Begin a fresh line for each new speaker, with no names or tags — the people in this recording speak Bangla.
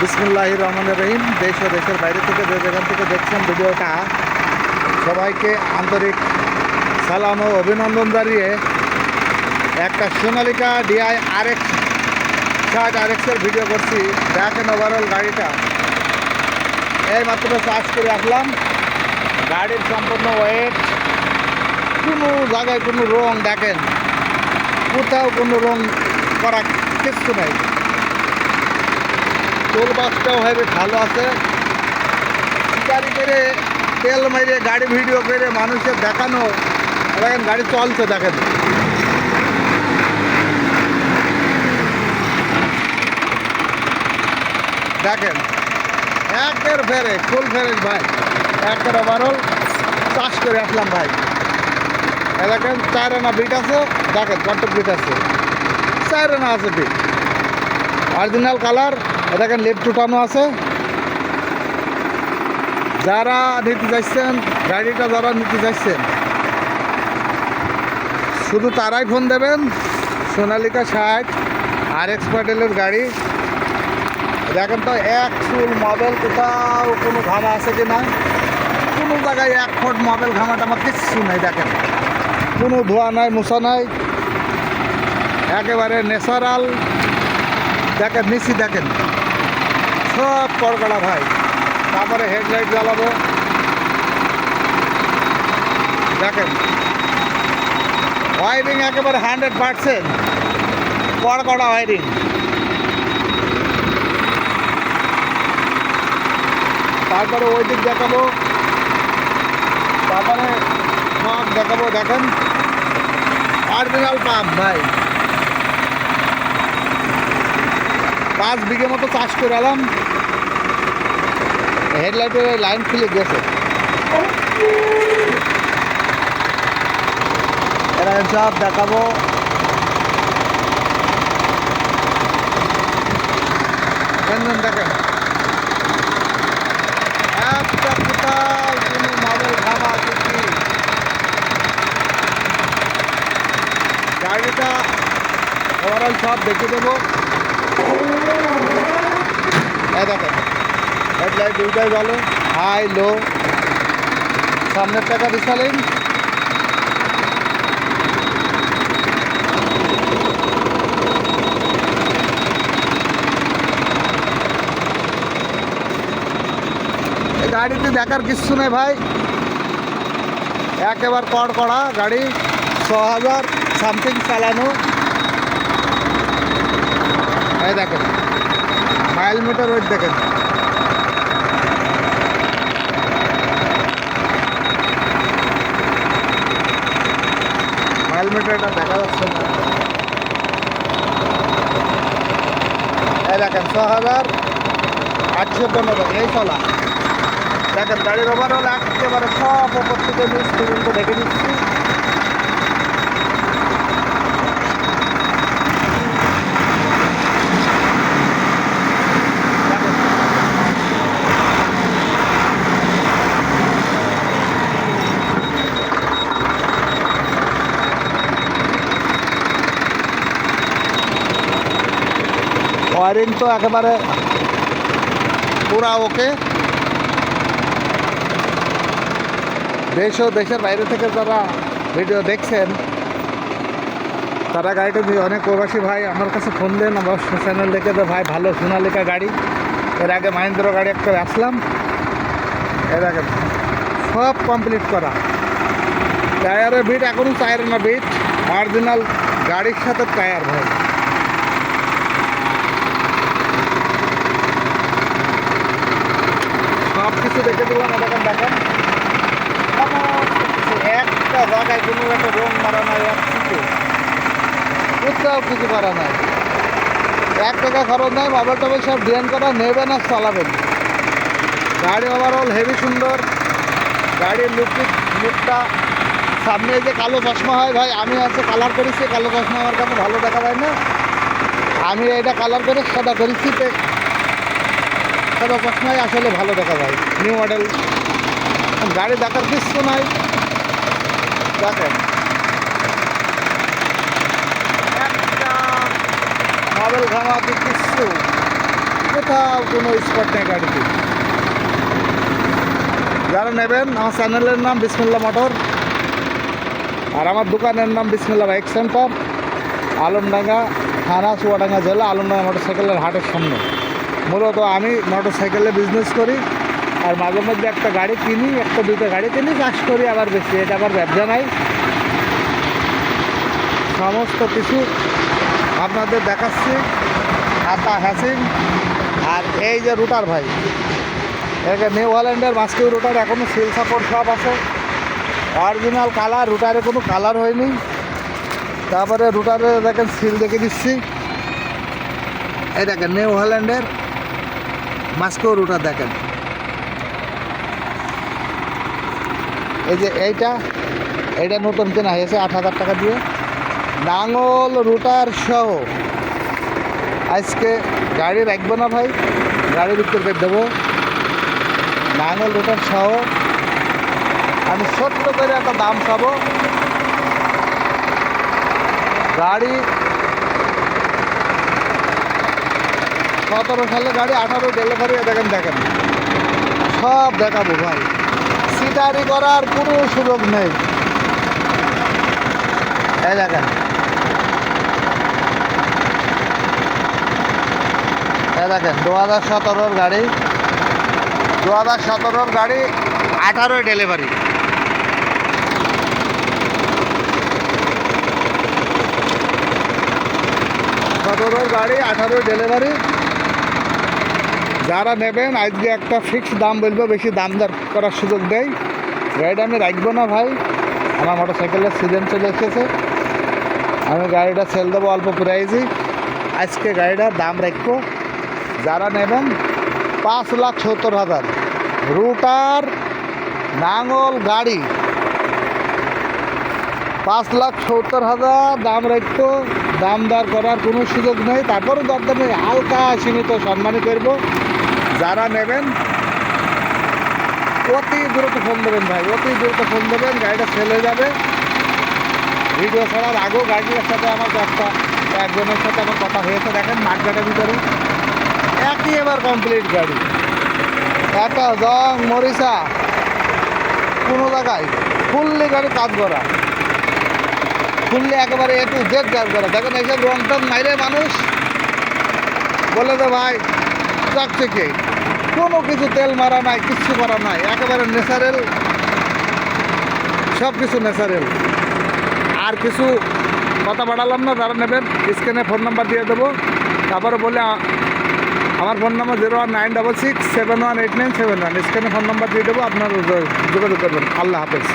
বিসমুল্লাহ রহমান রহিম দেশ ও দেশের বাইরে থেকে যে যেখান থেকে দেখছেন ভিডিওটা, সবাইকে আন্তরিক সালাম ও অভিনন্দন জানিয়ে একটা সোনালিকা ডিআই আরএক্স ষাট আরএক্সের ভিডিও করছি। দেখেন ওভারঅল গাড়িটা। এই মাত্র চার্জ করে আসলাম। গাড়ির সম্পূর্ণ ওয়েট কোনো জায়গায় কোনো রং দেখেন। কোথাও কোনো রং করা কিচ্ছু নাই। টোল বাসটাও হবে, ভালো আছে। গাড়ি করে তেল মেরে, গাড়ি ভিডিও করে মানুষের দেখানো দেখেন গাড়ি চলছে, দেখেন। দেখেন, একের ফেরে ফুল ফেরেস ভাই। একের ওভারঅল চাষ করে আসলাম, ভাই। দেখেন, চার আনা বিট আছে, দেখেন কত বিট আছে। চার আনা আছে বিট অরিজিনাল কালার দেখেন লেফট উঠানো আছে। যারা নিতে যাচ্ছেন, গাড়িটা যারা নিতে যাচ্ছেন, শুধু তারাই ফোন দেবেন। সোনালিকা ষাট, আর এক্স মডেলের গাড়ি। দেখেন তো, এক চুল মডেল কোথাও কোনো ঘামা আছে কি না? কোনো জায়গায় এক ফুট মডেল ঘামাটা আমার কিচ্ছু নেই, দেখেন। কোনো ধোয়া নাই, মোছা নাই। একেবারে ন্যাচারাল দেখেন, নিচি দেখেন। সব কড়কড়া ভাই। তারপরে হেডলাইট জ্বালাবো। দেখেন। ওয়ারিং একেবারে হান্ড্রেড পার্সেন্ট। কড়কড়া ওয়ারিং। তারপরে ওই দিক দেখাবো। তারপরে পাম্প দেখাবো, দেখেন। অরিজিনাল পাম্প ভাই। পাঁচ বিঘে মতো চাষ করে এলাম। হেডলাইটের লাইন খুলে গেছে। এরা সব দেখাবো। দেখেন? একটা কোথাও কোনো মাদল খাওয়া আছে কি? গাড়িটা ওভারঅল সব দেখে দেবো। হেডলাইট দুইটাই ভালো, হাই, লো। সামনের টাকা রিসালিং গাড়িতে দেখার কিচ্ছু নেই ভাই। একেবার কড় কড়া গাড়ি ছ হাজার সামথিং চালানো। এই দেখেন। মাইল মিটার ওয়েট দেখেন। মাইল মিটারটা দেখা যাচ্ছে না। এই দেখেন, ছ হাজার আটশো পনেরো, এই চলা। দেখেন, গাড়ির ওভারঅল একেবারে সব ওপর থেকে দেখে দিচ্ছি ওয়ারিং তো একেবারে পুরা ওকে দেশ ও দেশের বাইরে থেকে যারা ভিডিও দেখছেন, তারা গাড়িটা দিয়ে অনেক প্রবাসী ভাই আমার কাছে ফোন দেন, আমার চ্যানেল দেখে যে ভাই ভালো সোনালিকা গাড়ি। এর আগে মাহিন্দ্র গাড়ি একটা আসলাম। এর আগে সব কমপ্লিট করা। টায়ারের বিট এখনও টায়ার না বিট অরিজিনাল গাড়ির সাথে টায়ার ভাই। কিছু দেখে দিলাম দেখেন দেখেন? একটা জায়গায় কোনো একটা রং মারা নাই, এক কিছু কোথাও কিছু করা নাই। এক টাকা খরচ নাই, মোবাইল টোবাইল সব ডিজাইন করা নেবেন আর চালাবেন। গাড়ি ওভারঅল হেভি সুন্দর। গাড়ির লুক লুকটা সামনে যে কালো চশমা হয় ভাই, আমি আছে কালার করেছি, কালো চশমা আমার কাছে ভালো দেখা যায় না। আমি এটা কালার করে সাদা করেছি তো সাদা চশমাই আসলে ভালো দেখা যায়। নিউ মডেল গাড়ি দেখার কিছু নাই। দেখেন। মডেল ঘামাতে কিচ্ছু কোথাও কোনো স্পট নেই গাড়িতে। যারা নেবেন, আমার চ্যানেলের নাম বিসমুল্লা মোটর। আর আমার দোকানের নাম বিসমুল্লা বাইক সেন্টার। আলমডাঙ্গা, থানা, চুয়াডাঙ্গা জেলা, আলমডাঙ্গা মোটরসাইকেলের হাটের সামনে। মূলত আমি মোটরসাইকেলে বিজনেস করি, আর মাঝে মধ্যে একটা গাড়ি কিনি, একটা দুটো গাড়ি কিনি, চাষ করি, আবার বেশি, এটা আবার ব্যবসা নাই। সমস্ত কিছু আপনাদের দেখাচ্ছি হাতা হ্যাসিং আর এই যে রুটার ভাই এখানে নিউ হল্যান্ডের মাস্কিউ রুটার এখনও সিল সাপোর্ট সব আছে। অরিজিনাল কালার রুটারে কোনো কালার হয়নি। তারপরে রুটারে দেখেন সিল দেখে দিচ্ছি। দেখেন নিউ হল্যান্ডের মাস্কিউ রুটার দেখেন। এই যে এইটা এটা নতুন কেনা হয়েছে আট হাজার টাকা দিয়ে। নাঙল রুটার সহ। আজকে গাড়ি রাখব না ভাই, গাড়ি বিক্রি করে দেবো। নাঙল রুটার সহ। আমি ছোট্ট করে একটা দাম পাবো গাড়ি সতেরো সালে গাড়ি, আঠারো ডেলিভারি দেখেন দেখেন। সব দেখাবো ভাই। সিটারি করার কোনো সুযোগ নেই। দেখেন। দেখেন দু হাজার সতেরোর গাড়ি। দু হাজার সতেরোর গাড়ি, আঠারোই ডেলিভারি। সতেরোর গাড়ি, আঠারোই ডেলিভারি। যারা নেবেন, আজকে একটা ফিক্স দাম বলব, বেশি দাম দর করার সুযোগ দেয় গাড়িটা আমি রাখব না ভাই। আমার মোটর সাইকেলের সিজন চলে এসেছে। আমি গাড়িটা সেল দেবো অল্প প্রাইজই আজকে গাড়িটার দাম রাখব। যারা নেবেন, পাঁচ লাখ সত্তর হাজার। রুটার নাঙল গাড়ি। পাঁচ লাখ সত্তর হাজার দাম রাখব। দাম দর করার কোনো সুযোগ নেই। তারপরে দরদামে হালকা সীমিত সম্মানই করব। যারা নেবেন, অতি দ্রুত ফোন দেবেন ভাই, অতি দ্রুত ফোন দেবেন, গাড়িটা হয়ে যাবে। ভিডিও ছাড়ার আগেও গাড়িটার সাথে আমার একটা একজনের সাথে আমার কথা হয়েছে, দেখেন মাঠঘাটের ভিতরে। একই এবার কমপ্লিট গাড়ি। একটা জং মরিচা, কোনো জায়গায় ফুললি গাড়ি কাজ করা। ফুললি একেবারে এ টু জেড কাজ করা। দেখেন এইসব রং টং মাইরে মানুষ, বলে দে ভাই চকচকে কোনো কিছু তেল মারা নাই, কিচ্ছু করা নাই। একেবারে ন্যাচারেল সব কিছু ন্যাচারেল আর কিছু কথা বাড়ালাম না, যারা নেবেন, স্ক্রিনে ফোন নাম্বার দিয়ে দেবো। তারপরে বলে আমার phone number zero one nine double six seven one eight nine seven one স্ক্রিনে ফোন নাম্বার দিয়ে দেবো, আপনার যোগাযোগ করবেন। আল্লাহ হাফেজ।